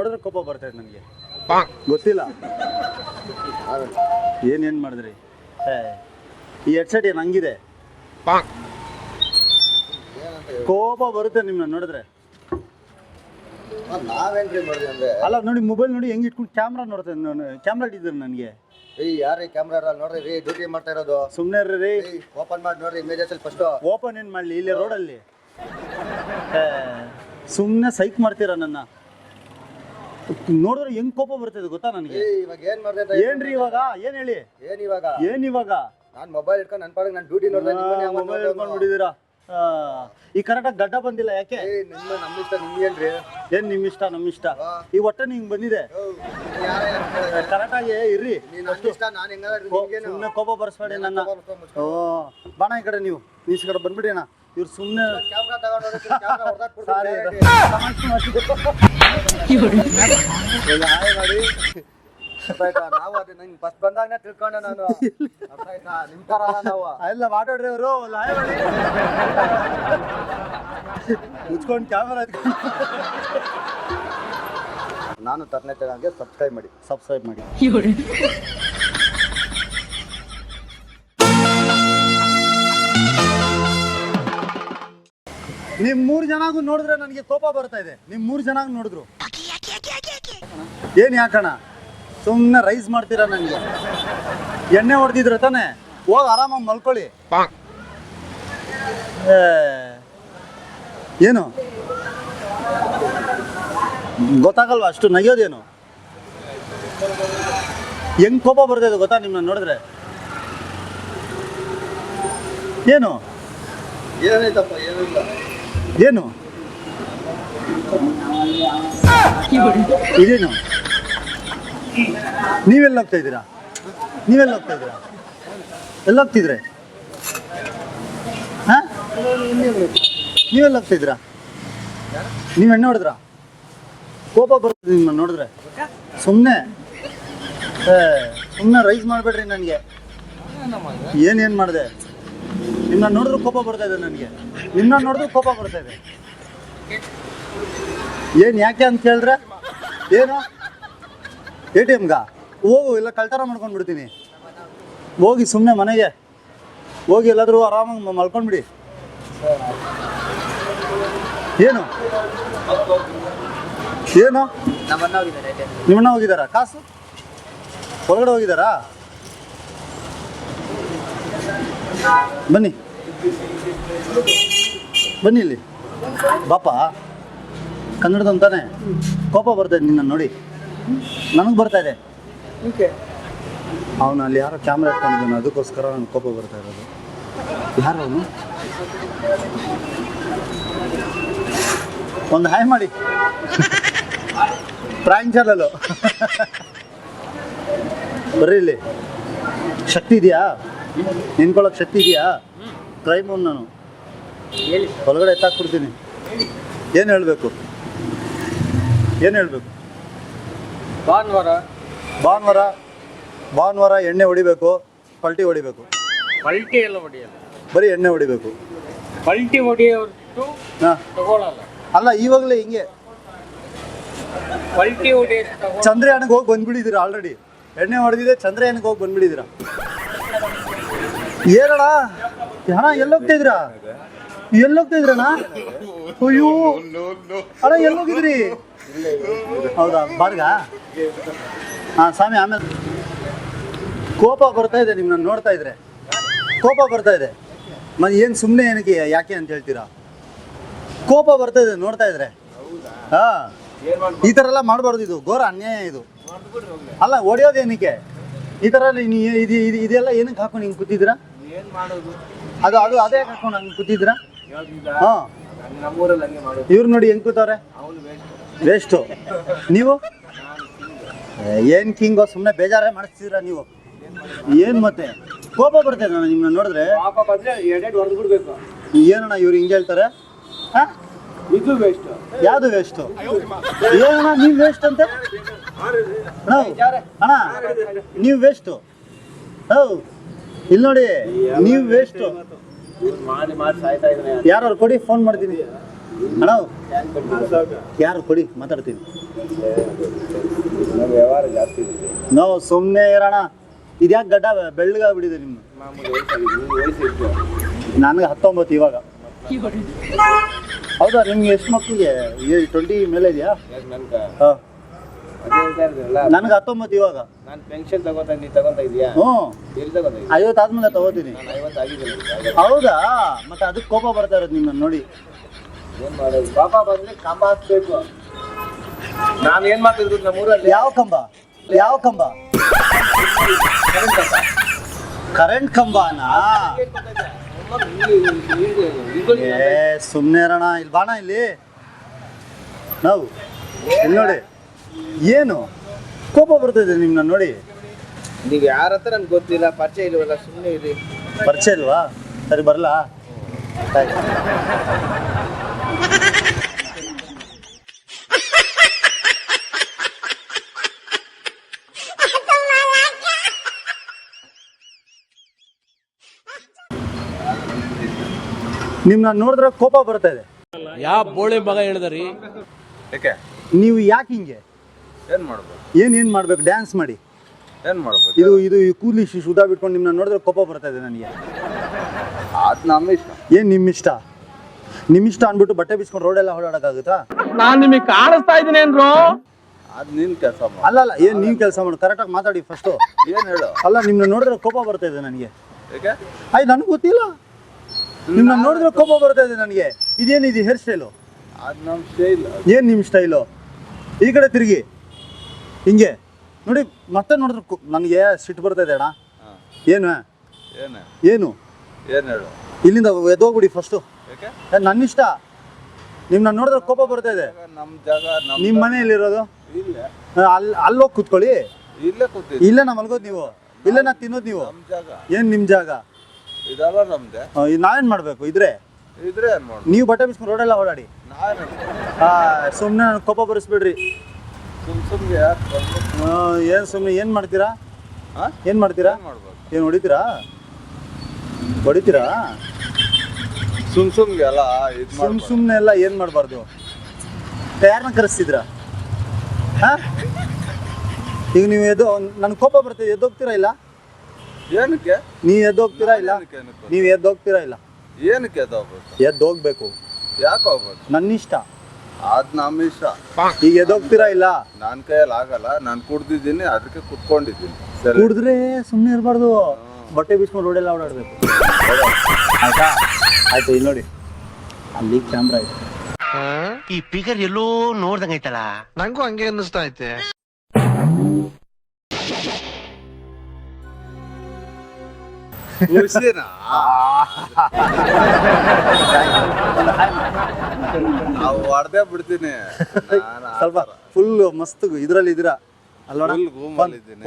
ನೋಡಿದ್ರೆ ಕೋಪ ಬರ್ತೈತೆ ನನಗೆ ಗೊತ್ತಿಲ್ಲ. ಏನೇನು ಮಾಡಿದ್ರಿ? ಈ ಹೆಡ್ಸೆಟ್ ಏನು ಹಂಗಿದೆ? ಕೋಪ ಬರುತ್ತೆ ನಿಮ್ಮನ್ನ ನೋಡಿದ್ರೆ. ನಾವೇನ್ರಿ ಮಾಡಿದ್ವಿ ಅಂದ್ರೆ. ಅಲ್ಲ ನೋಡಿ ಮೊಬೈಲ್ ನೋಡಿ ಹೆಂಗೆ ಇಟ್ಕೊಂಡು ಕ್ಯಾಮ್ರಾ ನೋಡ್ತೇನೆ ನಾನು. ಕ್ಯಾಮ್ರಾ ಇಟ್ಟಿದ್ದೀರಿ ನನಗೆ. ಏ ಯಾರೀ ಕ್ಯಾಮ್ರಾ ನೋಡ್ರಿ ರೀ ಡ್ಯೂಟಿ ಮಾಡ್ತಾ ಇರೋದು. ಸುಮ್ಮನೆ ರೀ. ಓಪನ್ ಮಾಡಿ ನೋಡ್ರಿ ಇಮೇಜಸ್ ಅಲ್ಲಿ ಫಸ್ಟ್ ಓಪನ್ ಏನು ಮಾಡಲಿ? ಇಲ್ಲೇ ರೋಡಲ್ಲಿ ಸುಮ್ಮನೆ ಸೈಕ್ ಮಾಡ್ತೀರಾ ನನ್ನ? ನೋಡಿದ್ರೆ ಹೆಂಗ್ ಕೋಪ ಬರ್ತಿದೆ ಗೊತ್ತಾ ನನಗೆ? ಏ ಇವಾಗ ಏನ್ ಮಾಡ್ದೆ ಅಂತ ಏನ್ರಿ ಇವಾಗ? ಏನ್ ಹೇಳಿ? ಏನ್ ಇವಾಗ? ಏನ್ ಇವಾಗ? ನಾನ್ ಮೊಬೈಲ್ ಇಟ್ಕೊಂಡು ನನ್ ಪಾಡಿಗೆ ನಾನು ಡ್ಯೂಟಿ ನೋಡ್ದೆ ನಿಮ್ಮನ್ನ ಯಾವತ್ತೂ ಮೊಬೈಲ್ ಇಟ್ಕೊಂಡು. ಬಿಡಿದೀರಾ ಈ ಕರೆಕ್ಟಾಗಿ ಗಡ್ಡ ಬಂದಿಲ್ಲ ಯಾಕೆ? ನಿಮ್ಮ ನಮ್ಮ ಇಷ್ಟ ನಿಮ್ಗೇನ್ರಿ ಏನ್ ನಿಮ್ ಇಷ್ಟ ನಮ್ ಇಷ್ಟ? ಈ ಒಟ್ಟೆ ನಿಂಗ್ ಬಂದಿದೆ. ಕರೆಕ್ಟ್ ಆಗಿ ಕರೆಕ್ಟಾಗಿ ಇರ್ರಿ ಸುಮ್ಮನೆ ಕೋಪ ಬರ್ಸ್ಬೇಡಿ ನನ್ನ. ಓ ಬಾಣ ಈ ಕಡೆ ನೀವು. ಈಚೆ ಕಡೆ ಬಂದ್ಬಿಡಿ ಅಣ್ಣ. ಇವ್ರು ಸುಮ್ಮನೆ ಮಾಡಿ ನಾವು ಅದೇ ನಂಗೆ ಬಂದಾಗನೇ ತಿಳ್ಕೊಂಡೆ ನಾನು ಅರ್ಥ ಆಯ್ತಾ ನಿಮ್ ತರ ನಾವು ಎಲ್ಲ ಮಾತಾಡ್ರಿ ಅವರು ಮುಚ್ಕೊಂಡು ಕ್ಯಾಮರಾ ನಾನು ತರನೇ ತಗೊಂಗೆ ಸಬ್ಸ್ಕ್ರೈಬ್ ಮಾಡಿ ಸಬ್ಸ್ಕ್ರೈಬ್ ಮಾಡಿ ನಿಮ್ ಮೂರು ಜನಗೂ ನೋಡಿದ್ರೆ ನನಗೆ ಕೋಪ ಬರ್ತಾ ಇದೆ. ನಿಮ್ ಮೂರು ಜನ ನೋಡಿದ್ರು. ಏನ್ ಯಾಕಣ? ಸುಮ್ಮನೆ ರೈಸ್ ಮಾಡ್ತೀರಾ ನನಗೆ ಎಣ್ಣೆ ಹೊಡೆದಿದ್ರೆ ತಾನೆ? ಹೋಗಿ ಆರಾಮಾಗಿ ಮಲ್ಕೊಳ್ಳಿ. ಏ, ಏನು? ಗೊತ್ತಾಗಲ್ವಾ ಅಷ್ಟು ನಗಿಯೋದೇನು? ಹೆಂಗ್ ಕೋಪ ಬರ್ತಿದೆ ಗೊತ್ತಾ ನಿಮ್ಮನ್ನ ನೋಡಿದ್ರೆ? ಏನು? ಏನಾಯ್ತಪ್ಪ ಏನಿಲ್ಲ. ಏನು? ಇದೇನು? ನೀವೆಲ್ಲ ಹೋಗ್ತಾ ಇದ್ದೀರಾ ನೀವೆಲ್ಲ ಹೋಗ್ತಾ ಇದ್ದೀರಾ ಎಲ್ಲ ಹೋಗ್ತಿದ್ರೆ ಹಾ? ನೀವೆಲ್ಲ ಹೋಗ್ತಾ ಇದ್ದೀರಾ ನೀವು ಎಣ್ಣೆ ಹೊಡೆದ್ರಾ ಕೋಪ ಬರ್ತದೆ ನಿಮ್ಮನ್ನ ನೋಡಿದ್ರೆ. ಸುಮ್ಮನೆ ಸುಮ್ಮನೆ ರೈಸ್ ಮಾಡಬೇಡ್ರಿ ನನಗೆ. ಏನೇನು ಮಾಡಿದೆ? ನಿಮ್ಮನ್ನ ನೋಡಿದ್ರು ಕೋಪ ಬರ್ತಾ ಇದೆ ನನಗೆ. ನಿಮ್ಮನ್ನ ನೋಡಿದ್ರು ಕೋಪ ಬರ್ತಾ ಇದೆ. ಏನು ಯಾಕೆ ಅಂತ ಹೇಳಿದ್ರೆ ಏನು? ಎ ಟಿ ಎಮ್ಗ? ಹೋಗು ಇಲ್ಲ ಕಳ್ತಾರ ಮಾಡ್ಕೊಂಡು ಬಿಡ್ತೀನಿ. ಹೋಗಿ ಸುಮ್ಮನೆ ಮನೆಗೆ. ಹೋಗಿ ಎಲ್ಲಾದರೂ ಆರಾಮಾಗಿ ಮಲ್ಕೊಂಡ್ಬಿಡಿ. ಏನು? ಏನು? ನಿಮ್ಮಣ್ಣ ಹೋಗಿದ್ದಾರಾ? ಕಾಸು? ಹೊರಗಡೆ ಹೋಗಿದ್ದಾರಾ? ಬನ್ನಿ. ಬನ್ನಿ ಇಲ್ಲಿ. ಬಾಪ ಕನ್ನಡದಂತಾನೆ ಕೋಪ ಬರ್ತಾ ಇದೆ ನಿನ್ನ ನೋಡಿ. ನನಗೆ ಬರ್ತಾ ಇದೆ. ಅವನು ಅಲ್ಲಿ ಯಾರೋ ಕ್ಯಾಮ್ರಾ ಇಟ್ಕೊಂಡಿದ್ದಾನೆ ಅದಕ್ಕೋಸ್ಕರ ನನಗೆ ಕೋಪ ಬರ್ತಾ ಇರೋದು. ಯಾರು ಅವನು? ಒಂದು ಹಾಯ್ ಮಾಡಿ. ಪ್ರಾಂಕ್ ಬರ್ರಿ ಇಲ್ಲಿ. ಶಕ್ತಿ ಇದೆಯಾ? ನಿನ್ಕೊಳಕ್ ಶಕ್ತಿ ಇದೆಯಾ? ಟ್ರೈ ಮಾಡು ನಾನು. ಒಳಗಡೆ ಎತ್ತಾಕ್ಬಿಡ್ತೀನಿ. ಏನು ಹೇಳಬೇಕು? ಏನು ಹೇಳಬೇಕು? ಭಾನುವಾರ. ಭಾನುವಾರ ಭಾನುವಾರ ಎಣ್ಣೆ ಹೊಡಿಬೇಕು ಪಲ್ಟಿ ಹೊಡಿಬೇಕು. ಪಲ್ಟಿ ಎಲ್ಲ ಹೊಡಿಯಲ್ಲ. ಬರೀ ಎಣ್ಣೆ ಹೊಡಿಬೇಕು. ಪಲ್ಟಿ ಹೊಡೆಯೋಷ್ಟು ಹಾಂ. ಅಲ್ಲ ಇವಾಗಲೇ ಹಿಂಗೆ. ಪಲ್ಟಿ ಚಂದ್ರಯಾನಕ್ಕೆ ಹೋಗಿ ಬಂದ್ಬಿಟ್ಟಿದ್ದೀರಾ ಆಲ್ರೆಡಿ ಎಣ್ಣೆ ಹೊಡೆದಿದೆ ಚಂದ್ರಯಾನಕ್ಕೆ ಹೋಗಿ ಬಂದ್ಬಿಟ್ಟಿದ್ದೀರಾ? ಏನಣ್ಣ? ಎಲ್ಲೋಗ್ತಾ ಇದ್ದೀರಾ? ಎಲ್ಲೋಗ್ತಾ ಇದ್ರಣ್ಣ ಅಯ್ಯೋ. ಅಣ್ಣ, ಎಲ್ಲೋಗಿದ್ರಿ? ಹೌದಾ? ಬಾರ್ಗ? ಹಾ, ಸ್ವಾಮಿ, ಆಮೇಲೆ. ಕೋಪ ಬರ್ತಾ ಇದೆ, ನಿಮ್ಮನ್ನ ನೋಡ್ತಾ ಇದ್ರೆ. ಕೋಪ ಬರ್ತಾ ಇದೆ. ಮತ್ತೆ ಏನು ಸುಮ್ಮನೆ ಏನಕ್ಕೆ, ಯಾಕೆ ಅಂತ ಹೇಳ್ತೀರಾ? ಕೋಪ ಬರ್ತಾ ಇದೆ, ನೋಡ್ತಾ ಇದ್ರೆ. ಹಾ. ಈ ಥರ ಎಲ್ಲ ಮಾಡಬಾರ್ದು ಇದು. ಘೋರ ಅನ್ಯಾಯ ಇದು. ಅಲ್ಲ ಹೊಡೆಯೋದೇನಕ್ಕೆ ಈ ಥರ ಎಲ್ಲ ಇದೆಲ್ಲ ಏನಕ್ಕೆ ಹಾಕೊಂಡು ಹಿಂಗೆ ಕೂತಿದ್ದೀರಾ? ಏನ್ ಮಾಡೋದು? ಅದು ಅದು ಅದೇ ಹಾಕೊಂಡು ಹಂಗೆ ಕೂತಿದ್ರ ಹಾಂ. ನಮ್ಮೂರಲ್ಲಿ ಹಂಗೆ ಮಾಡೋದು. ಇವ್ರು ನೋಡಿ ಹೆಂಗೆ ಕೂತವ್ರೆ? ಅವನು ವೇಸ್ಟ್. ವೇಸ್ಟು. ನೀವು? ಏನು ಕಿಂಗೋ ಸುಮ್ಮನೆ ಬೇಜಾರೇ ಮಾಡಿಸ್ತೀರಾ ನೀವು? ಏನು ಮತ್ತೆ? ಕೋಪ ಬರ್ತದೆ ನಾನು ನಿಮ್ಮನ್ನ ನೋಡಿದ್ರೆ. ಪಾಪ ಬಂದ್ರೆ ಎರಡೆರಡು ಹೊಡೆದು ಬಿಡ್ಬೇಕು. ಏನಣ್ಣ ಇವ್ರು ಹಿಂಗೆ ಹೇಳ್ತಾರೆ? ಹಾಂ? ಇದು ವೇಸ್ಟ್. ಯಾವುದು ವೇಸ್ಟು? ಏನಣ್ಣ ನೀವು ವೇಸ್ಟ್ ಅಂತೆ? ಅಣ್ಣ ಅಣ್ಣ ನೀವು ವೇಸ್ಟು. ಹೌ ಇಲ್ಲಿ ನೋಡಿ ನೀವು ವೇಸ್ಟ್ ಯಾರು ಕೊಡಿ ಫೋನ್ ಮಾಡ್ತೀನಿ. ಅಣ್ಣ ಯಾರು ಕೊಡಿ ಮಾತಾಡ್ತೀನಿ. ನಾವು ಸುಮ್ಮನೆ ಇರೋಣ. ಇದ್ಯಾಕೆ ಗಡ್ಡ ಬೆಳ್ಳಗಾಗ್ಬಿಟ್ಟಿದೆ ನಿಮ್ಮ ನನಗೆ ಹತ್ತೊಂಬತ್ತು ಇವಾಗ. ಹೌದಾ ನಿಮ್ಗೆ ಎಷ್ಟು ಮಕ್ಕಳಿಗೆ ಟ್ವೆಂಟಿ ಮೇಲೆ ಇದೆಯಾ? ಹಾಂ. ನನಗೆ ಹತ್ತೊಂಬತ್ತು ಇವಾಗ. ನಾನು ಪೆನ್ಷನ್ ತಗೋತೀನಿ ನೀ ತಗೊಂತ ಇದೀಯಾ? ಹ್ಞೂ. ಎಲ್ಲಿ ತಗೋತಾ ಐವತ್ತು ಆದ್ಮೇಲೆ ತಗೋತೀನಿ. ನಾನು ಐವತ್ತು ಆಗಿದ್ದೀನಿ ಹೌದಾ? ಮತ್ತೆ ಅದಕ್ಕೆ ಕೋಪ ಬರ್ತಾ ಇರೋದು ನಿಮ್ಮನ್ನು ನೋಡಿ. ಏನು ಮಾಡೋದು? ಪಾಪ ಬಂದ್ರೆ ಕಂಬ ಹಾಕ್ಬೇಕು. ನಾನು ಏನು ಮಾಡ್ತಿದ್ರು ನಮ್ಮೂರಲ್ಲಿ ಯಾವ ಕಂಬ? ಯಾವ ಕಂಬ? ಕರೆಂಟ್ ಕಂಬನಾ? ಏ ಸುಮ್ಮನೆ ಇರೋಣ. ಇಲ್ಲಿ ಬಾಣ ಇಲ್ಲಿ. ನಾವು ಇಲ್ಲಿ ನೋಡಿ. ಏನು? ಕೋಪ ಬರ್ತಿದೆ ನಿಮ್ಮನ್ನ ನೋಡಿ. ನೀವು ಯಾರ ಹತ್ರ ನನ್ಗೆ ಗೊತ್ತಿಲ್ಲ ಪರಿಚಯ ಇಲ್ವಲ್ಲ ಸುಮ್ಮನೆ ಇರಿ. ಪರಿಚಯ ಇಲ್ವಾ? ಸರಿ ಬರಲಾ? ನಿಮ್ಮನ್ನ ನೋಡಿದ್ರೆ ಕೋಪ ಬರ್ತಾ ಇದೆ. ಯಾವ ಬೋಳಿ ಮಗ ಹೇಳಿದ್ರಿ ಯಾಕೆ ನೀವು ಯಾಕೆ ಹಿಂಗೆ? ಏನ್ ಮಾಡ್ಬೇಕು? ಏನ್ ಏನ್ ಮಾಡ್ಬೇಕು? ಡ್ಯಾನ್ಸ್ ಮಾಡಿ. ಏನ್ ಮಾಡ್ಬೇಕು? ಇದು ಇದು ಈ ಕೂಲಿ ಶಿಶು ಸುಧಾ ಬಿಟ್ಕೊಂಡು ನಿಮ್ಮನ್ನ ನೋಡಿದ್ರೆ ಕೋಪ ಬರ್ತಾ ಇದೆ ನನಗೆ. ಅದ್ ನಮ್ಮ ಇಷ್ಟ. ಏನ್ ನಿಮ್ಮ ಇಷ್ಟ? ನಿಮ್ಮ ಇಷ್ಟ ಅಂದ್ಬಿಟ್ಟು ಬಟ್ಟೆ ಬಿಚ್ಕೊಂಡು ರೋಡೆಲ್ಲ ಓಡಾಡಕ್ಕಾಗುತ್ತಾ? ನಾನ್ ನಿಮಗೆ ಕಾಣಿಸ್ತಾ ಇದ್ದೀನಿ ಏನ್ರು ಅದ್ ನಿನ್ ಕೆಲಸ ಅಲ್ಲ ಅಲ್ಲ ಏನ್ ನೀವು ಕೆಲಸ ಮಾಡು? ಕರೆಕ್ಟಾಗಿ ಮಾತಾಡಿ ಫಸ್ಟು ಏನ್ ಹೇಳು? ಅಲ್ಲ ನಿಮ್ಮನ್ನ ನೋಡಿದ್ರೆ ಕೋಪ ಬರ್ತಾ ಇದೆ ನನಗೆ. ಯಾಕೆ ಆಯ್ತು ನನಗೆ ಗೊತ್ತಿಲ್ಲ. ನಿಮ್ಮನ್ನ ನೋಡಿದ್ರೆ ಕೋಪ ಬರ್ತಾ ಇದೆ ನನಗೆ. ಇದೇನಿದೆ ಹೇರ್ ಸ್ಟೈಲು ಅದು ನಮ್ಮ ಸ್ಟೈಲ್ ಏನು ನಿಮ್ಮ ಸ್ಟೈಲು ಈ ಕಡೆ ತಿರುಗಿ. ಹಿಂಗೆ. ನೋಡಿ ಮತ್ತೆ ನೋಡಿದ್ರು ಕು ನನಗೆ ಸಿಟ್ಟು ಬರ್ತಾ ಇದೆ ಅಣ್ಣ. ಏನು? ಏನು? ಏನು? ಏನು ಹೇಳು? ಇಲ್ಲಿಂದ ಎದ್ದೋಗ್ಬಿಡಿ ಫಸ್ಟು ಯಾಕೆ? ನನ್ನ ಇಷ್ಟ ನಿಮ್ಮನ್ನ ನೋಡಿದ್ರೆ ಕೋಪ ಬರ್ತಾ ಇದೆ. ಜಾಗ ನಮ್ ಜಾಗ ನಮ್ ನಿಮ್ಮ ಮನೆಯಲ್ಲಿರೋದು ಇಲ್ಲ. ಅಲ್ಲಿ ಅಲ್ಲೋಗಿ ಕೂತ್ಕೊಳ್ಳಿ. ಇಲ್ಲೇ ನಾ ಮಲ್ಗೋದು ನೀವು. ಇಲ್ಲೇ ನಾ ತಿನ್ನೋದು ನೀವು. ನಮ್ಮ ಜಾಗ. ಏನು ನಿಮ್ಮ ಜಾಗ? ಇದೆಲ್ಲ ನಮ್ದೆ. ಆ, ಇದ್ ನಾವೇನ್ ಮಾಡಬೇಕು? ಇದ್ರೆ? ಇದ್ರೆ ಏನ್ ಮಾಡು ನೀವು ಬಟ್ಟೆ ಬಿಸ್ಕೊಂಡು ರೋಡೆಲ್ಲ ಓಡಾಡಿ. ಸುಮ್ನೆ ಸುಮ್ಮನೆ ನನಗೆ ಕೋಪ ಬರಿಸ್ಬೇಡ್ರಿ. ಏನ್ ಸುಮ್ಮನೆ ಏನು ಮಾಡ್ತೀರಾ? ಏನ್ ಏನು ಮಾಡ್ತೀರಾ? ಏನ್ ಹೊಡಿತೀರಾ? ಹೊಡಿತೀರಾ? ಸುಮ್ ಸುಮ್ಗೆ ಅಲ್ಲ ಇದ್ ಸುಮ್ ಸುಮ್ನೆ ಸುಮ್ಮನೆ ಎಲ್ಲ ಏನು ಮಾಡಬಾರ್ದು? ಯಾರನ್ನ ಕರೆಸ್ತಿದ್ರ ಹಾ? ಈಗ ನೀವು ಎದ್ದು ನನ್ ಕೋಪ ಬರ್ತದೆ ಎದ್ದೋಗ್ತೀರಾ ಇಲ್ಲ? ಏನಕ್ಕೆ? ನೀವು ಎದ್ದೋಗ್ತೀರಾ ಇಲ್ಲ? ನೀವು ಎದ್ದೋಗ್ತೀರಾ ಇಲ್ಲ? ಏನಕ್ಕೆ ಎದ್ದೋಗ್ಬೇಕು ಎದ್ದೋಗ್ಬೇಕು ಯಾಕೆ ಹೋಗ್ಬೇಕು? ನನ್ನ ಇಷ್ಟ ಅದ್ ನಮ್ಮ ಇಷ್ಟ ಈಗ ಎದೋಗ್ತೀರಾ ಇಲ್ಲ? ನಾನ್ ಕೈಯಲ್ಲಿ ಆಗಲ್ಲ ನಾನು ಕುಡ್ದಿದ್ದೀನಿ ಅದಕ್ಕೆ ಕುತ್ಕೊಂಡಿದ್ದೀನಿ. ಸರಿ. ಕುಡಿದ್ರೆ ಸುಮ್ಮನೆ ಇರಬಾರ್ದು. ಬಟ್ಟೆ ಬಿಚ್ಕೊಂಡು ರೋಡೆಲ್ಲ ಓಡಾಡ್ಬೇಕು. ಆಯ್ತಾ? ಆಯ್ತು ಇಲ್ಲಿ ನೋಡಿ. ಅಲ್ಲಿ ಕ್ಯಾಮ್ರಾ ಇದೆ. ಈ ಫಿಗರ್ ಎಲ್ಲೋ ನೋಡ್ದಂಗ ಐತಲ್ಲ? ನಂಗೂ ಹಂಗೆ ಅನ್ನಿಸ್ತಾ ಐತೆ. ಖುಷಿನಾ ನಾವು ಹೊಡೆದೇ ಬಿಡ್ತೀನಿ. ಸ್ವಲ್ಪ ಫುಲ್ ಮಸ್ತ್ ಇದ್ರಲ್ಲಿ ಇದ್ರ ಅಲ್ವಾ.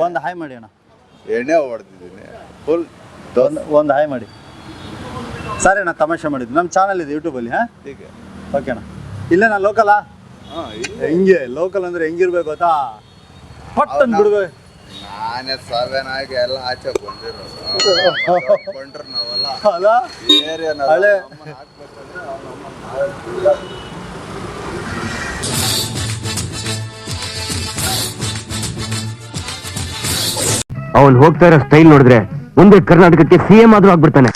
ಒಂದು ಹಾಯ್ ಮಾಡಿ ಅಣ್ಣ. ಎಣ್ಣೆ ಹೊಡೆದಿದ್ದೀನಿ. ಫುಲ್ ಒಂದು ಹಾಯ್ ಮಾಡಿ. ಸರಿ ಅಣ್ಣ ತಮಾಷೆ ಮಾಡಿದ್ದು. ನಮ್ಮ ಚಾನಲ್ ಇದೆ ಯೂಟ್ಯೂಬಲ್ಲಿ ಹಾಂ? ಓಕೆ ಅಣ್ಣ. ಇಲ್ಲ ನಾನು ಲೋಕಲಾ ಹೆಂಗೆ? ಲೋಕಲ್ ಅಂದ್ರೆ ಹೆಂಗಿರ್ಬೇಕು ಗೊತ್ತಾ? ಪಟ್ ಅಂತ ಬಿಡ್ಬೇಕು ನಾನೇ ಸವೆನಾಗಿ ಎಲ್ಲ ಆಚೆ ಬಂದಿರೋ ಬಂಡ್ರು ನಾವೆಲ್ಲ. ಅಲ್ಲ? ಹಳೆ ಅವನ್ ಹೋಗ್ತಾ ಇರೋ ಸ್ಟೈಲ್ ನೋಡಿದ್ರೆ ಮುಂದೆ ಕರ್ನಾಟಕಕ್ಕೆ ಸಿಎಂ ಆದ್ರೂ ಆಗ್ಬಿಡ್ತಾನೆ.